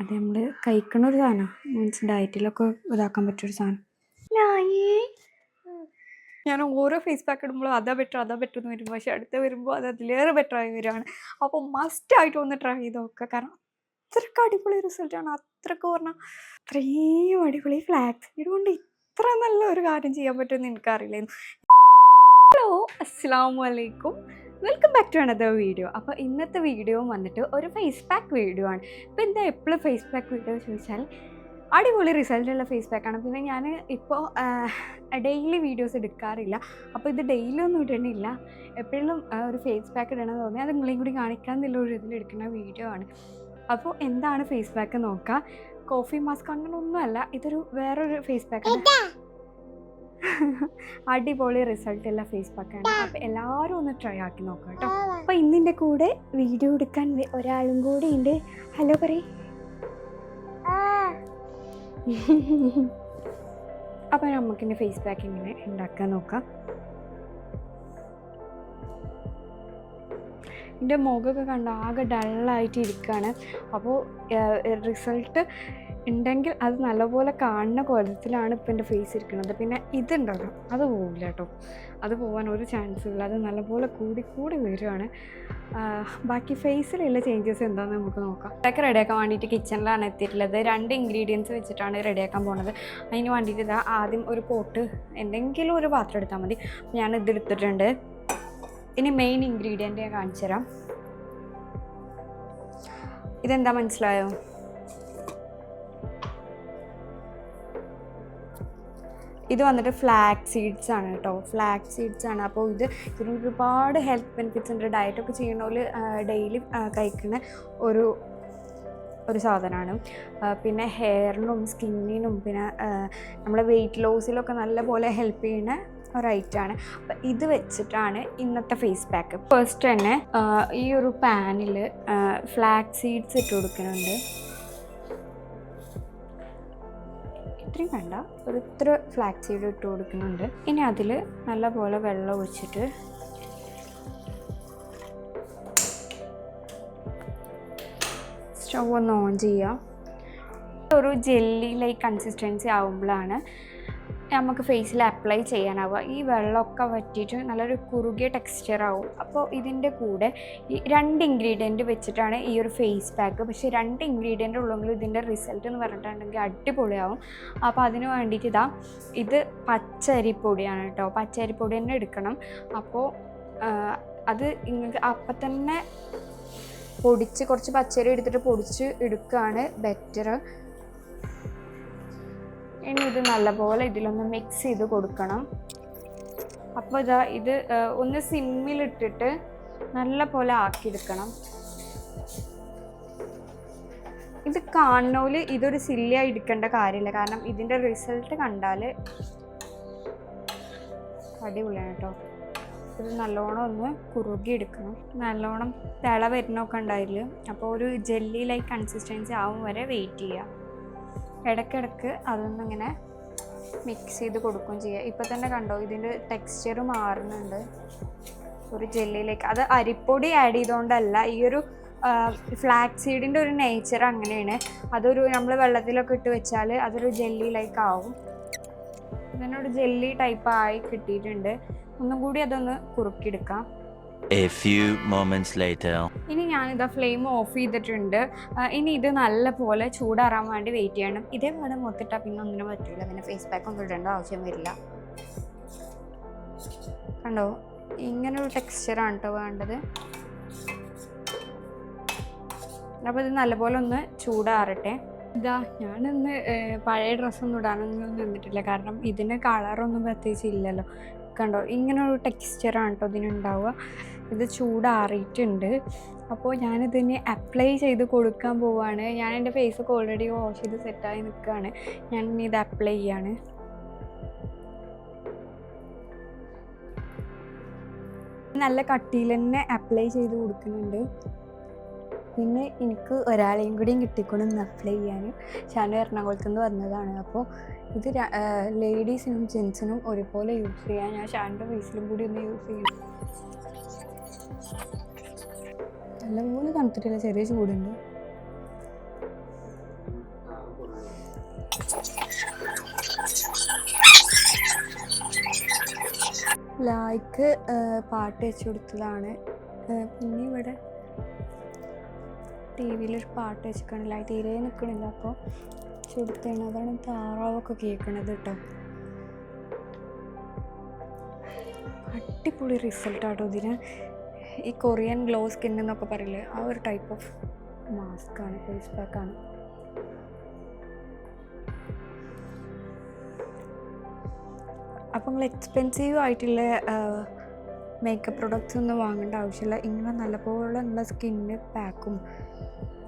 അത് നമ്മൾ കഴിക്കണ ഒരു സാധനം. മീൻസ് ഡയറ്റിലൊക്കെ ഇതാക്കാൻ പറ്റിയൊരു സാധനം. ഞാൻ ഓരോ ഫേസ് പാക്ക് ഇടുമ്പോഴും അതാ ബെറ്റർ അതാ ബെറ്റർ എന്ന് വരുമ്പോൾ പക്ഷെ അടുത്ത് വരുമ്പോൾ അത് അതിലേറെ ബെറ്റർ ആയി വരികയാണ് അപ്പോൾ മസ്റ്റ് ആയിട്ട് ഒന്ന് ട്രൈ ചെയ്ത് നോക്കുക. കാരണം അത്രയ്ക്ക് അടിപൊളി റിസൾട്ടാണ് അത്രയ്ക്ക് പറഞ്ഞാൽ അത്രയും അടിപൊളി ഫ്ലാക്സ് ഇതുകൊണ്ട് ഇത്ര നല്ല ഒരു കാര്യം ചെയ്യാൻ പറ്റുമെന്ന് എനിക്കറിയില്ലായിരുന്നു. ഹലോ അസ്സാം വലൈക്കും welcome back to another video അപ്പോൾ ഇന്നത്തെ വീഡിയോ വന്നിട്ട് ഒരു ഫേസ് പാക്ക് വീഡിയോ ആണ്. ഇപ്പോൾ എന്താ എപ്പോഴും ഫേസ് പാക്ക് വീഡിയോ ചോദിച്ചാൽ അടിപൊളി റിസൾട്ടുള്ള ഫേസ് പാക്കാണ് പിന്നെ ഞാൻ ഇപ്പോൾ ഡെയിലി വീഡിയോസ് എടുക്കാറില്ല. അപ്പോൾ ഇത് ഡെയിലി ഒന്നും ഇടണില്ല. എപ്പോഴും ഒരു ഫേസ് പാക്ക് ഇടണമെന്ന് തോന്നി അത് നിങ്ങളെയും കൂടി കാണിക്കാൻ എന്നുള്ള ഒരു ഇതിൽ എടുക്കുന്ന വീഡിയോ ആണ്. അപ്പോൾ എന്താണ് ഫേസ് പാക്ക് നോക്കുക കോഫി മാസ്ക് അങ്ങനെ ഒന്നുമല്ല ഇതൊരു വേറൊരു ഫേസ് പാക്കാണ് അടിപൊളി റിസൾട്ട് ഉള്ള ഫേസ് പാക്കാണ് അപ്പോൾ എല്ലാവരും ഒന്ന് ട്രൈ ആക്കി നോക്കാം കേട്ടോ. അപ്പോൾ ഇന്നിന്റെ കൂടെ വീഡിയോ എടുക്കാൻ ഒരാളും കൂടി ഉണ്ട് ഹലോ പറയ്. അപ്പോൾ നമുക്കിന്റെ ഫേസ് പാക്ക് ഇങ്ങനെ ഉണ്ടാക്കാൻ നോക്കാം. എന്റെ മുഖമൊക്കെ കണ്ട ആകെ ഡള്ളായിട്ട് ഇരിക്കുകയാണ് അപ്പോൾ റിസൾട്ട് ഉണ്ടെങ്കിൽ അത് നല്ലപോലെ കാണുന്ന കോലത്തിലാണ് ഇപ്പം എന്റെ ഫേസ് ഇരിക്കുന്നത്. പിന്നെ ഇതുണ്ടല്ലോ അത് പോവില്ല കേട്ടോ. അത് പോകാൻ ഒരു ചാൻസ് ഇല്ല. അത് നല്ലപോലെ കൂടി കൂടി വരികയാണ് ആ, ബാക്കി ഫേസിലുള്ള ചേഞ്ചസ് എന്താണെന്ന് നമുക്ക് നോക്കാം. ഇതൊക്കെ റെഡിയാക്കാൻ വേണ്ടിയിട്ട് കിച്ചണിലാണ് എത്തിയിട്ടുള്ളത്. രണ്ട് ഇൻഗ്രീഡിയൻസ് വെച്ചിട്ടാണ് റെഡിയാക്കാൻ പോകുന്നത് അതിന് വേണ്ടിയിട്ട് ഇതാ ആദ്യം ഒരു പോട്ട് എന്തെങ്കിലും ഒരു പാത്രം എടുത്താൽ മതി. ഞാൻ ഇതെടുത്തിട്ടുണ്ട് ഇനി മെയിൻ ഇൻഗ്രീഡിയന്റ് ഞാൻ കാണിച്ചു തരാം ഇതെന്താ മനസ്സിലായോ? ഇത് വന്നിട്ട് ഫ്ലാക്സ് സീഡ്സ് ആണ് കേട്ടോ ഫ്ലാക്സ് സീഡ്സ് ആണ്. അപ്പോൾ ഇത് ഇതിന് ഒരുപാട് ഹെൽത്ത് ബെനിഫിറ്റ്സ് ഉണ്ട് ഡയറ്റൊക്കെ ചെയ്യണ ഡെയിലി കഴിക്കുന്ന ഒരു ഒരു സാധനമാണ് പിന്നെ ഹെയറിനും സ്കിന്നിനും പിന്നെ നമ്മുടെ വെയിറ്റ് ലോസിലൊക്കെ നല്ല പോലെ ഹെൽപ്പ് ചെയ്യുന്ന ഒരു ആണ്. അപ്പം ഇത് വെച്ചിട്ടാണ് ഇന്നത്തെ ഫേസ് പാക്ക് ഫസ്റ്റ് തന്നെ ഈ ഒരു പാനിൽ ഫ്ലാക്സ് സീഡ്സ് ഇട്ട് കൊടുക്കുന്നുണ്ട്. ഇത്രയും വേണ്ട. ഒരു ഇത്ര ഫ്ലാക്സ് സീഡ് ഇട്ട് കൊടുക്കുന്നുണ്ട്. ഇനി അതിൽ നല്ലപോലെ വെള്ളം ഒഴിച്ചിട്ട് സ്റ്റൗ ഒന്ന് ഓൺ ചെയ്യുക ഒരു ജെല്ലി ലൈക്ക് കൺസിസ്റ്റൻസി ആവുമ്പോഴാണ് നമുക്ക് ഫേസിൽ അപ്ലൈ ചെയ്യാനാവുക. ഈ വെള്ളമൊക്കെ വറ്റിയിട്ട് നല്ലൊരു കുറുകിയ ടെക്സ്ചർ ആവും. അപ്പോൾ ഇതിന്റെ കൂടെ ഈ രണ്ട് ഇൻഗ്രീഡിയന്റ് വെച്ചിട്ടാണ് ഈ ഒരു ഫേസ് പാക്ക് പക്ഷേ രണ്ട് ഇൻഗ്രീഡിയന്റ് ഉള്ളെങ്കിൽ ഇതിന്റെ റിസൾട്ട് എന്ന് പറഞ്ഞിട്ടുണ്ടെങ്കിൽ അടിപൊളിയാവും. അപ്പോൾ അതിന് വേണ്ടിയിട്ട് ഇതാ ഇത് പച്ചരിപ്പൊടിയാണ് കേട്ടോ. പച്ചരിപ്പൊടി തന്നെ എടുക്കണം. അപ്പോൾ അത് നിങ്ങൾക്ക് അപ്പം തന്നെ പൊടിച്ച് കുറച്ച് പച്ചരി എടുത്തിട്ട് പൊടിച്ച് എടുക്കുകയാണ് ബെറ്റർ ഇനി ഇത് നല്ലപോലെ ഇതിലൊന്ന് മിക്സ് ചെയ്ത് കൊടുക്കണം. അപ്പോൾ ഇതാ ഇത് ഒന്ന് സിമ്മിലിട്ടിട്ട് നല്ല പോലെ ആക്കിയെടുക്കണം. ഇത് കാണുന്നോൽ ഇതൊരു സില്ലിയായി എടുക്കേണ്ട കാര്യമില്ല. കാരണം ഇതിന്റെ റിസൾട്ട് കണ്ടാൽ അടിപൊളിയാണ് കേട്ടോ ഇത് നല്ലോണം ഒന്ന് കുറുകി എടുക്കണം. നല്ലോണം തിള വരുന്നൊക്കെ ഉണ്ടായില്ല? അപ്പോൾ ഒരു ജെല്ലി ലൈക്ക് കൺസിസ്റ്റൻസി ആവും വരെ വെയിറ്റ് ചെയ്യുക ഇടയ്ക്കിടയ്ക്ക് അതൊന്നിങ്ങനെ മിക്സ് ചെയ്ത് കൊടുക്കുകയും ചെയ്യുക ഇപ്പം തന്നെ കണ്ടോ ഇതിന്റെ ടെക്സ്ചർ മാറുന്നുണ്ട്. ഒരു ജെല്ലിയിലേക്ക് അത് അരിപ്പൊടി ആഡ് ചെയ്തുകൊണ്ടല്ല ഈ ഒരു ഫ്ലാക്സ് സീഡിന്റെ ഒരു നേച്ചർ അങ്ങനെയാണ്. അതൊരു നമ്മൾ വെള്ളത്തിലൊക്കെ ഇട്ട് വെച്ചാൽ അതൊരു ജെല്ലി ലൈക്ക് ആവും ഇതിനൊരു ജെല്ലി ടൈപ്പ് ആയി കിട്ടിയിട്ടുണ്ട്. ഒന്നും കൂടി അതൊന്ന് കുറുക്കിയെടുക്കാം. A few moments later. ഇനി ഞാനിതാ ഫ്ലെയിം ഓഫ് ചെയ്തിട്ടുണ്ട്. ഇനി ഇത് നല്ല പോലെ ചൂടാറാൻ വേണ്ടി വെയിറ്റ് ചെയ്യണം. ഇതേപോലെ മൊത്തിട്ടാൽ പിന്നെ ഒന്നിനും പറ്റില്ല പിന്നെ ഫേസ് പാക്ക് ഒന്നും ഇടേണ്ട ആവശ്യം വരില്ല. കണ്ടോ? ഇങ്ങനെ ഒരു ടെക്സ്ചറാണ് കേട്ടോ വേണ്ടത്. അപ്പോൾ ഇത് നല്ലപോലെ ഒന്ന് ചൂടാറട്ടെ. ഇതാ ഞാനിന്ന് പഴയ ഡ്രസ്സൊന്നും ഇടാനൊന്നും നിന്നിട്ടില്ല. കാരണം ഇതിന് കളറൊന്നും പ്രത്യേകിച്ച് ഇല്ലല്ലോ. കണ്ടോ? ഇങ്ങനെ ഒരു ടെക്സ്ചറാണ് കേട്ടോ ഇതിനുണ്ടാവുക. ഇത് ചൂടാറിയിട്ടുണ്ട്. അപ്പോൾ ഞാനിതിന് അപ്ലൈ ചെയ്ത് കൊടുക്കാൻ പോവാണ്. ഞാൻ എന്റെ ഫേസൊക്കെ ഓൾറെഡി വാഷ് ചെയ്ത് സെറ്റായി നിൽക്കുകയാണ് ഞാൻ ഇനി ഇത് അപ്ലൈ ചെയ്യാണ്. നല്ല കട്ടിയിൽ തന്നെ അപ്ലൈ ചെയ്ത് കൊടുക്കുന്നുണ്ട്. പിന്നെ എനിക്ക് ഒരാളെയും കൂടിയും കിട്ടിക്കൊണ്ടെന്ന് അപ്ലൈ ചെയ്യാൻ ഷാനു എറണാകുളത്തു നിന്ന് വന്നതാണ്. അപ്പോൾ ഇത് ലേഡീസിനും ജെൻസിനും ഒരുപോലെ യൂസ് ചെയ്യാൻ ഞാൻ ഷാനുടെ ഫേസിലും കൂടി ഒന്ന് യൂസ് ചെയ്യണം. നല്ലപോലെ തണുത്തിട്ടില്ല ചെറിയ ചൂടുണ്ട്. ലായ്ക്ക് പാട്ട് വെച്ച് കൊടുത്തതാണ്. പിന്നെ ഇവിടെ ടി വിയിലൊരു പാട്ട് വെച്ചിട്ടുണ്ട്. ലൈറ്റ് തീരെ നിൽക്കണില്ല അപ്പോൾ ചുടുത്തേണ് അതാണ് താറാവൊക്കെ കേൾക്കണത് കേട്ടോ അടിപൊളി റിസൾട്ടാട്ടോ ഇതിന്. ഈ കൊറിയൻ ഗ്ലോ സ്കിൻ എന്നൊക്കെ പറയില്ലേ ആ ഒരു ടൈപ്പ് ഓഫ് മാസ്ക് ആണ് ഫേസ് പാക്ക് ആണ്. അപ്പം നിങ്ങൾ എക്സ്പെൻസീവ് ആയിട്ടുള്ള മേക്കപ്പ് പ്രൊഡക്ട്സ് ഒന്നും വാങ്ങേണ്ട ആവശ്യമില്ല. ഇങ്ങനെ നല്ലപോലെ ഉള്ള സ്കിന്ന് പാക്കും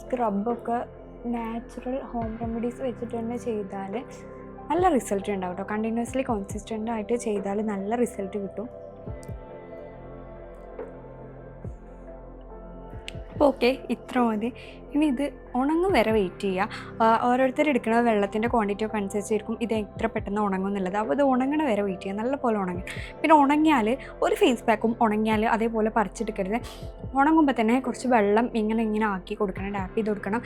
സ്ക്രബൊക്കെ നാച്ചുറൽ ഹോം റെമഡീസ് വെച്ചിട്ട് തന്നെ ചെയ്താൽ നല്ല റിസൾട്ട് ഉണ്ടാവും കേട്ടോ കണ്ടിന്യൂസ്ലി കോൺസിസ്റ്റന്റ് ആയിട്ട് ചെയ്താൽ നല്ല റിസൾട്ട് കിട്ടും. ഓക്കെ ഇത്ര മതി. ഇനി ഇത് ഉണങ്ങും വരെ വെയിറ്റ് ചെയ്യുക ഓരോരുത്തർ എടുക്കുന്ന വെള്ളത്തിന്റെ ക്വാണ്ടിറ്റി ഒക്കെ അനുസരിച്ചിരിക്കും ഇത് എത്ര പെട്ടെന്ന് ഉണങ്ങും എന്നുള്ളത്. അപ്പോൾ ഇത് ഉണങ്ങണ വരെ വെയിറ്റ് ചെയ്യുക നല്ലപോലെ ഉണങ്ങി. പിന്നെ ഉണങ്ങിയാൽ ഒരു ഫേസ് പാക്കും ഉണങ്ങിയാൽ അതേപോലെ പറിച്ചെടുക്കരുത്. ഉണങ്ങുമ്പോൾ തന്നെ കുറച്ച് വെള്ളം ഇങ്ങനെ ഇങ്ങനെ ആക്കി കൊടുക്കണം. ടാപ്പ് ചെയ്ത് കൊടുക്കണം.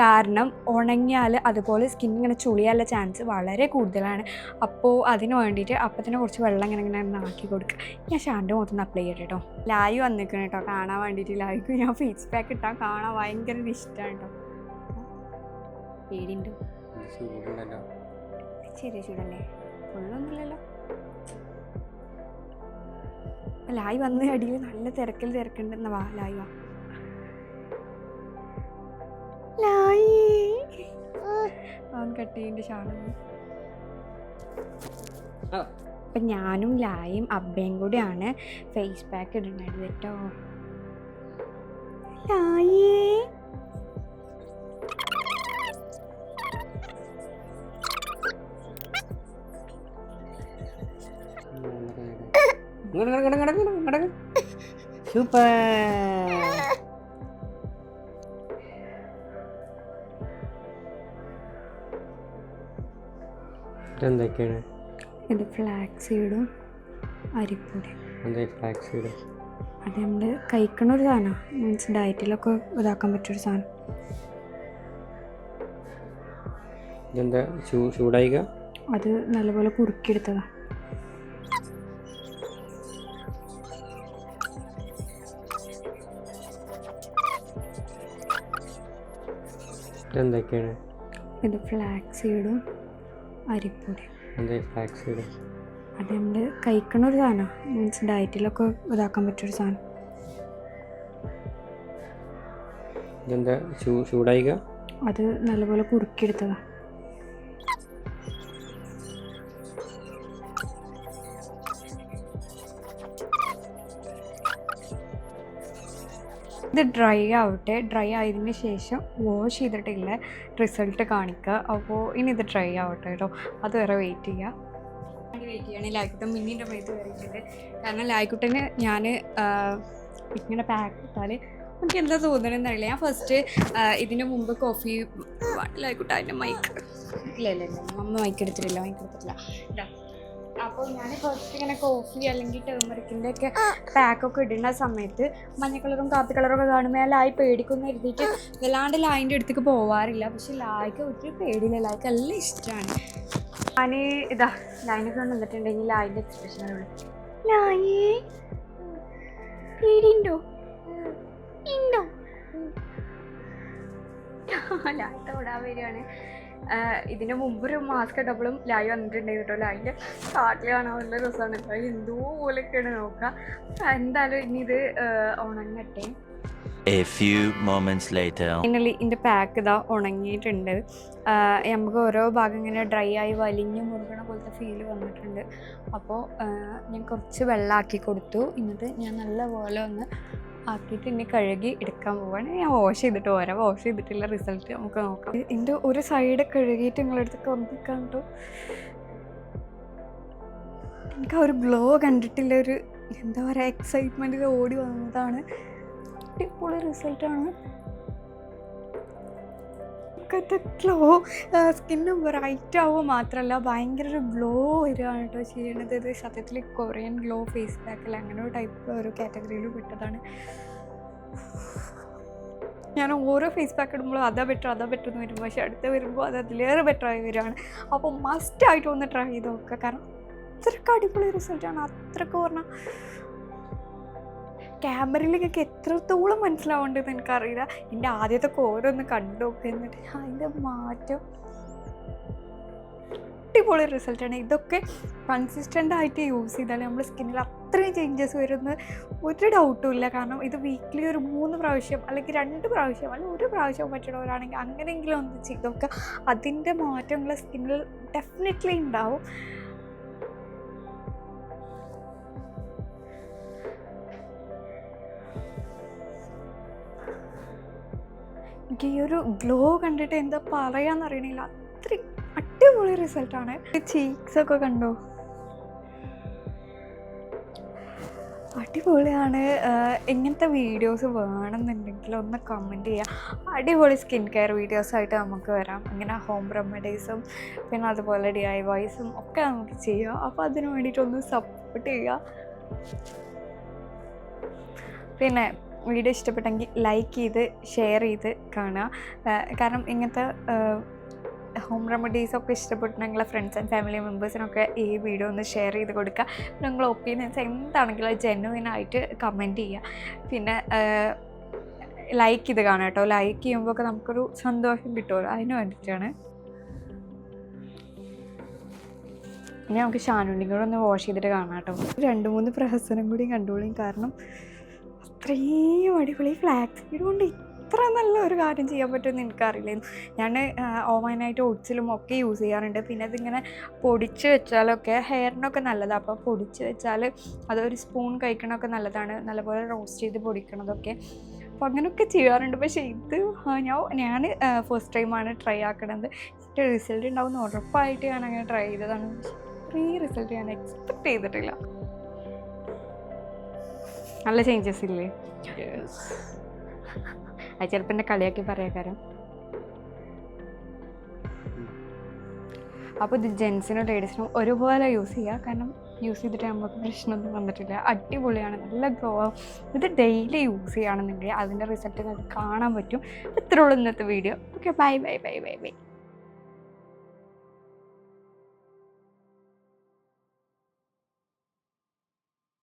കാരണം ഉണങ്ങിയാൽ അതുപോലെ സ്കിൻ ഇങ്ങനെ ചുളിയാനുള്ള ചാൻസ് വളരെ കൂടുതലാണ്. അപ്പോൾ അതിന് വേണ്ടിയിട്ട് അപ്പം തന്നെ കുറച്ച് വെള്ളം ഇങ്ങനെ ഇങ്ങനെ ആക്കി കൊടുക്കുക ഞാൻ ഷാന്റെ മൊത്തം അപ്ലൈ ചെയ്യട്ടെ കേട്ടോ ലായു വന്നിരിക്കണം കേട്ടോ കാണാൻ വേണ്ടിയിട്ട് ലായ്ക്ക് ഞാൻ ഫേസ് പാക്ക് ഇട്ടാൽ കാണാൻ ഭയങ്കര ഒരു ഇഷ്ടമാണ് കേട്ടോ പേടിണ്ടോ ചെറിയ ചൂടല്ലേ? ഫുള്ളൊന്നുമില്ലല്ലോ ലായ് വന്ന് അടിയിൽ നല്ല തിരക്കിൽ തിരക്കുണ്ടെന്ന വാ ലായ് വാ. ലായി! അവൻ ആ. അപ്പം ഞാനും ലായും അബ്ബയും കൂടിയാണ് ഫേസ് പാക്ക് ഇടുന്നത് കേട്ടോ. ലായേ! സൂപ്പർ. ഇതെന്തൊക്കെയാണ്? ഇത് ഫ്ലാക്സ് സീഡും അരിപ്പൊടി. എന്താ ഫ്ലാക്സ് സീഡ് അത് നമ്മൾ കഴിക്കണ ഒരു സാധനം. മീൻസ് ഡയറ്റിലൊക്കെ ഇതാക്കാൻ പറ്റിയൊരു സാധനം. ഇതെന്താ? ചൂ ചൂടായിക? അത് നല്ലപോലെ കുറുക്കിയെടുത്തതാ. ഇതെന്തൊക്കെയാണ്? ഇത് ഫ്ലാക്സ് സീഡും അരിപ്പൊടി. എന്താ ഫ്ലാക്സ് സീഡ് അത് നമ്മൾ കഴിക്കണ ഒരു സാധനം. മീൻസ് ഡയറ്റിലൊക്കെ ഇതാക്കാൻ പറ്റിയൊരു സാധനം. ഇതെന്താ ചൂടായിക? അത് നല്ലപോലെ കുറുക്കിയെടുത്തതാ. ഇത് ഡ്രൈ ആവട്ടെ. ഡ്രൈ ആയതിന് ശേഷം വാഷ് ചെയ്തിട്ടില്ല. റിസൾട്ട് കാണിക്കുക അപ്പോൾ ഇനി ഇത് ഡ്രൈ ആവട്ടെ കേട്ടോ അതുവരെ വെയിറ്റ് ചെയ്യുക വെയിറ്റ് ചെയ്യണേ. ലായ്ക്കുട്ടൻ മിന്നിന്റെ മേത്ത് കയറിയിട്ടുണ്ട് കാരണം ലായ്ക്കുട്ടന് ഞാൻ ഇങ്ങനെ പാക്ക് ഇട്ടാൽ എനിക്ക് എന്താ തോന്നണമെന്ന് അറിയില്ല ഞാൻ ഫസ്റ്റ് ഇതിന് മുമ്പ് കോഫി ലായ്ക്കുട്ട അതിന്റെ മൈക്ക് ഇല്ല ഇല്ല ഇല്ല. അമ്മ മൈക്ക് എടുത്തിട്ടില്ല മൈക്ക് എടുത്തിട്ടില്ല. അപ്പോൾ ഞാൻ ഫസ്റ്റ് ഇങ്ങനെ കോഫി അല്ലെങ്കിൽ ടേമറിക്കിന്റെ ഒക്കെ പാക്കൊക്കെ ഇടുന്ന സമയത്ത് മഞ്ഞ കളറും കാപ്പി കളറും ഒക്കെ കാണുമ്പോൾ ഞാൻ ലായ് പേടിക്കുന്ന എഴുതിയിട്ട് വല്ലാണ്ട് ലായിന്റെ അടുത്തേക്ക് പോവാറില്ല. പക്ഷെ ലായ്ക്ക് ഒത്തിരി പേടിയില്ല. ലായ്ക്ക് എല്ലാം ഇഷ്ടമാണ് ഞാൻ ഇതാ ലൈനൊക്കെ വന്നിട്ടുണ്ടെങ്കിൽ ലായിന്റെ എക്സ്പ്രഷനുള്ളൂ ലായേ? പേടിയുണ്ടോ? ഉണ്ടോ ലായ് തൊടാൻ വരികയാണ്. ഇതിന് മുമ്പ് ഒരു മാസ്ക് ഇട്ടപ്പോഴും ലൈവ് വന്നിട്ടുണ്ടായിരുന്നു കേട്ടോ. ലായിന്റെ കാട്ടിൽ കാണാൻ നല്ല രസമാണ് ലായ് എന്തോ പോലെയൊക്കെയാണ് നോക്കുക എന്തായാലും ഇനി ഇത് ഉണങ്ങട്ടെ. A few moments later. Finally ഇതിന്റെ പാക്ക് ഇതാ ഉണങ്ങിയിട്ടുണ്ട്. നമുക്ക് ഓരോ ഭാഗം ഇങ്ങനെ ഡ്രൈ ആയി വലിഞ്ഞ് മുറുകണ പോലത്തെ ഫീൽ വന്നിട്ടുണ്ട്. അപ്പോൾ ഞാൻ കുറച്ച് വെള്ളമാക്കി കൊടുത്തു. എന്നിട്ട് ഞാൻ നല്ലപോലെ ഒന്ന് ആക്കിയിട്ട് ഇനി കഴുകി എടുക്കാൻ പോവാണ്. ഞാൻ വാഷ് ചെയ്തിട്ട് പോരാ വാഷ് ചെയ്തിട്ടുള്ള റിസൾട്ട് നമുക്ക് നോക്കാം. ഇതിന്റെ ഒരു സൈഡ് കഴുകിയിട്ട് നിങ്ങളടുത്ത് കൊന്നിക്കാൻ കേട്ടോ എനിക്ക് ആ ഒരു ഗ്ലോ കണ്ടിട്ടില്ല. ഒരു എന്താ പറയുക എക്സൈറ്റ്മെന്റിൽ ഓടി വന്നതാണ്. അടിപൊളി റിസൾട്ടാണ് ഗ്ലോ സ്കിന്ന് ബ്രൈറ്റ് ആവുക മാത്രമല്ല ഭയങ്കര ഒരു ഗ്ലോ വരികയാണ് കേട്ടോ ചെയ്യണത്. ഇത് സത്യത്തിൽ കൊറിയൻ ഗ്ലോ ഫേസ് പാക്കിൽ അങ്ങനെ ഒരു ടൈപ്പ് ഒരു കാറ്റഗറിയിൽ പെട്ടതാണ്. ഞാൻ ഓരോ ഫേസ് പാക്ക് ഇടുമ്പോഴും അതാ ബെറ്റർ അതാ ബെറ്റർ എന്ന് വരും. പക്ഷേ അടുത്ത് വരുമ്പോൾ അത് അതിലേറെ ബെറ്റർ ആയി വരികയാണ്. അപ്പോൾ മസ്റ്റ് ആയിട്ട് ഒന്ന് ട്രൈ ചെയ്ത് നോക്കുക. കാരണം അത്രയ്ക്ക് അടിപൊളി റിസൾട്ടാണ് അത്രയ്ക്ക് പറഞ്ഞാൽ ക്യാമറയിലേക്കൊക്കെ എത്രത്തോളം മനസ്സിലാവേണ്ടതെന്ന് എനിക്കറിയില്ല. എന്റെ ആദ്യത്തെ ഓരോന്ന് കണ്ടു. നോക്കി എന്നിട്ട് അതിന്റെ മാറ്റം. അടിപൊളി റിസൾട്ടാണ് ഇതൊക്കെ കൺസിസ്റ്റന്റ് ആയിട്ട് യൂസ് ചെയ്താൽ നമ്മുടെ സ്കിന്നിൽ അത്രയും ചേഞ്ചസ് വരുന്ന ഒരു ഡൗട്ടും ഇല്ല. കാരണം ഇത് വീക്കിലി ഒരു മൂന്ന് പ്രാവശ്യം അല്ലെങ്കിൽ രണ്ട് പ്രാവശ്യം അല്ലെങ്കിൽ ഒരു പ്രാവശ്യം പറ്റണവരാണെങ്കിൽ അങ്ങനെയെങ്കിലും ഒന്ന് ചെയ്തൊക്കെ അതിന്റെ മാറ്റങ്ങൾ സ്കിന്നിൽ ഡെഫിനറ്റ്ലി ഉണ്ടാവും. ഈ ഒരു ഗ്ലോ കണ്ടിട്ട് എന്താ പറയാന്ന് അറിയണില്ല. അത്രയും അടിപൊളി റിസൾട്ടാണ് ചീക്സ് ഒക്കെ കണ്ടോ? അടിപൊളിയാണ്. ഇങ്ങനത്തെ വീഡിയോസ് വേണമെന്നുണ്ടെങ്കിൽ ഒന്ന് കമന്റ് ചെയ്യുക അടിപൊളി സ്കിൻ കെയർ വീഡിയോസായിട്ട് നമുക്ക് വരാം. ഇങ്ങനെ ഹോം റെമഡീസും പിന്നെ അതുപോലെ ഡി ഐ വൈസും ഒക്കെ നമുക്ക് ചെയ്യാം. അപ്പോൾ അതിന് വേണ്ടിയിട്ടൊന്ന് സപ്പോർട്ട് ചെയ്യുക പിന്നെ വീഡിയോ ഇഷ്ടപ്പെട്ടെങ്കിൽ ലൈക്ക് ചെയ്ത് ഷെയർ ചെയ്ത് കാണുക. കാരണം ഇങ്ങനത്തെ ഹോം റെമഡീസ് ഒക്കെ ഇഷ്ടപ്പെട്ടിട്ടുണ്ടെങ്കിൽ ഫ്രണ്ട്സ് ആൻഡ് ഫാമിലി മെമ്പേഴ്സിനൊക്കെ ഈ വീഡിയോ ഒന്ന് ഷെയർ ചെയ്ത് കൊടുക്കുക. നിങ്ങളുടെ ഒപ്പീനിയൻസ് എന്താണെങ്കിലും ജെന്യൂൻ ആയിട്ട് കമന്റ് ചെയ്യുക. പിന്നെ ലൈക്ക് ചെയ്ത് കാണാം കേട്ടോ. ലൈക്ക് ചെയ്യുമ്പോൾ ഒക്കെ നമുക്കൊരു സന്തോഷം കിട്ടുമല്ലോ. അതിന് വേണ്ടിയിട്ടാണ്. ഇനി നമുക്ക് ഷാനുണ്ടിയും ഒന്ന് വാഷ് ചെയ്തിട്ട് കാണാം കേട്ടോ. രണ്ട് മൂന്ന് പ്രഹസനം കൂടി കണ്ടോളിയും കാരണം അത്രയും അടിപൊളി ഫ്ലാക്സ് സീഡ് കൊണ്ട് ഇത്ര നല്ല ഒരു കാര്യം ചെയ്യാൻ പറ്റുമെന്ന് എനിക്കറിയില്ലായിരുന്നു. ഞാൻ ഓവനായിട്ട് ഓട്സിലും ഒക്കെ യൂസ് ചെയ്യാറുണ്ട്. പിന്നെ അതിങ്ങനെ പൊടിച്ച് വെച്ചാലൊക്കെ ഹെയറിനൊക്കെ നല്ലതാണ് അപ്പോൾ പൊടിച്ച് വെച്ചാൽ അതൊരു സ്പൂൺ കഴിക്കണമൊക്കെ നല്ലതാണ്. നല്ലപോലെ റോസ്റ്റ് ചെയ്ത് പൊടിക്കണതൊക്കെ. അപ്പോൾ അങ്ങനെയൊക്കെ ചെയ്യാറുണ്ട്. പക്ഷേ ഇത് ഞാൻ ഞാൻ ഫസ്റ്റ് ടൈമാണ് ട്രൈ ആക്കണത്. റിസൾട്ട് ഉണ്ടാവും എന്ന് ഉറപ്പായിട്ട് ഞാൻ അങ്ങനെ ട്രൈ ചെയ്തതാണ്. ഇത്രയും റിസൾട്ട് ഞാൻ എക്സ്പെക്ട് ചെയ്തിട്ടില്ല. നല്ല ചേഞ്ചസ് ഇല്ലേ? അത് ചിലപ്പോൾ എന്റെ കളിയാക്കി പറയാക്കാരം. അപ്പോൾ ഇത് ജെൻസിനും ലേഡീസിനും ഒരുപോലെ യൂസ് ചെയ്യുക കാരണം യൂസ് ചെയ്തിട്ട് നമുക്ക് പ്രശ്നമൊന്നും വന്നിട്ടില്ല. അടിപൊളിയാണ്. നല്ല ഗ്ലോ ഇത് ഡെയിലി യൂസ് ചെയ്യുകയാണെന്നുണ്ടെങ്കിൽ അതിന്റെ റിസൾട്ട് നമുക്ക് കാണാൻ പറ്റും. ഇത്രയുള്ളൂ ഇന്നത്തെ video okay bye bye bye bye bye